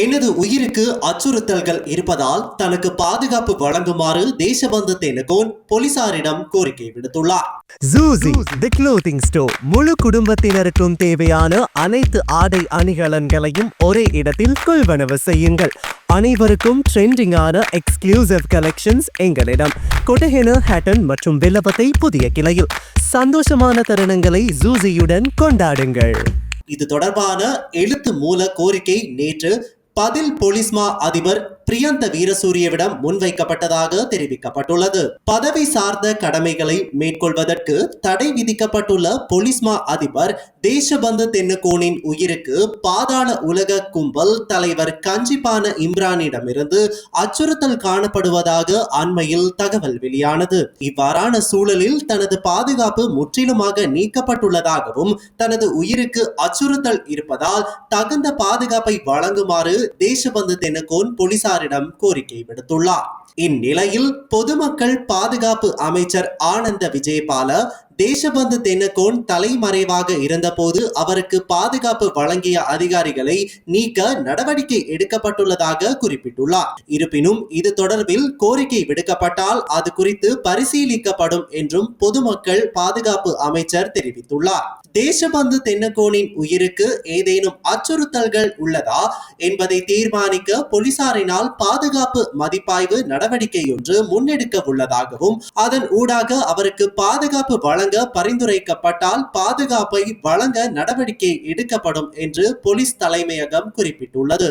எனது உயிருக்கு அச்சுறுத்தல்கள் இருப்பதால் தனக்கு பாதுகாப்பு வழங்குமாறு தேசபந்து தென்னகோன் போலீசாரிடம் கோரிக்கை விடுத்துள்ளார். ஜூசி தி க்ளோத்திங் ஸ்டோர் முழு குடும்பத்தினருக்கும் தேவையான அனைத்து ஆடை அணிகலன்களையும் ஒரே இடத்தில் கொள்வனவு செய்யுங்கள். அனைவருக்கும் ட்ரெண்டிங்கான எக்ஸ்க்ளூசிவ் கலெக்ஷன்ஸ் எங்களிடம். கொட்டஹென ஹேட்டன் மற்றும் வில்லபத்தை புதிய கிளையில். சந்தோஷமான தருணங்களை ஜூசியுடன் கொண்டாடுங்கள். இது தொடர்பான எழுத்து மூல கோரிக்கை நேற்று பதில் போலீஸ்மா அதிபர் பிரியந்த வீரசூரியவிடம் முன்வைக்கப்பட்டதாக தெரிவிக்கப்பட்டுள்ளது. பதவி சார்ந்த கடமைகளை மேற்கொள்வதற்கு தடை விதிக்கப்பட்டுள்ள பொலிஸ்மா அதிபர் தேசபந்து தென்னுகோனின் உயிருக்கு பாதாள உலக கும்பல் தலைவர் கஞ்சிப்பான இம்ரானிடமிருந்து அச்சுறுத்தல் காணப்படுவதாக அண்மையில் தகவல் வெளியானது. இவ்வாறான சூழலில் தனது பாதுகாப்பு முற்றிலுமாக நீக்கப்பட்டுள்ளதாகவும் தனது உயிருக்கு அச்சுறுத்தல் இருப்பதால் தகுந்த பாதுகாப்பை வழங்குமாறு தேசபந்து தென்னுகோன் போலீசார் போலீசாரிடம் கோரிக்கை விடுத்துள்ளார். இந்நிலையில் பொதுமக்கள் பாதுகாப்பு அமைச்சர் ஆனந்த விஜயபால தேசபந்து தென்னகோன் தலைமறைவாக இருந்தபோது அவருக்கு பாதுகாப்பு வழங்கிய அதிகாரிகளை நீக்க நடவடிக்கை எடுக்கப்பட்டுள்ளதாக குறிப்பிட்டுள்ளார். இருப்பினும் இது தொடர்பில் கோரிக்கை விடுக்கப்பட்டால் அது குறித்து பரிசீலிக்கப்படும் என்றும் பொதுமக்கள் பாதுகாப்பு அமைச்சர் தெரிவித்துள்ளார். தேசபந்து தென்னகோனின் உயிருக்கு ஏதேனும் அச்சுறுத்தல்கள் உள்ளதா என்பதை தீர்மானிக்க போலீசாரினால் பாதுகாப்பு மதிப்பாய்வு நடவடிக்கை ஒன்று முன்னெடுக்க உள்ளதாகவும் அதன் ஊடாக அவருக்கு பாதுகாப்பு வழங்க வழங்க பரிந்துரைக்கப்பட்டால் பாதுகாப்பை வழங்க நடவடிக்கை எடுக்கப்படும் என்று போலீஸ் தலைமையகம் குறிப்பிட்டுள்ளது.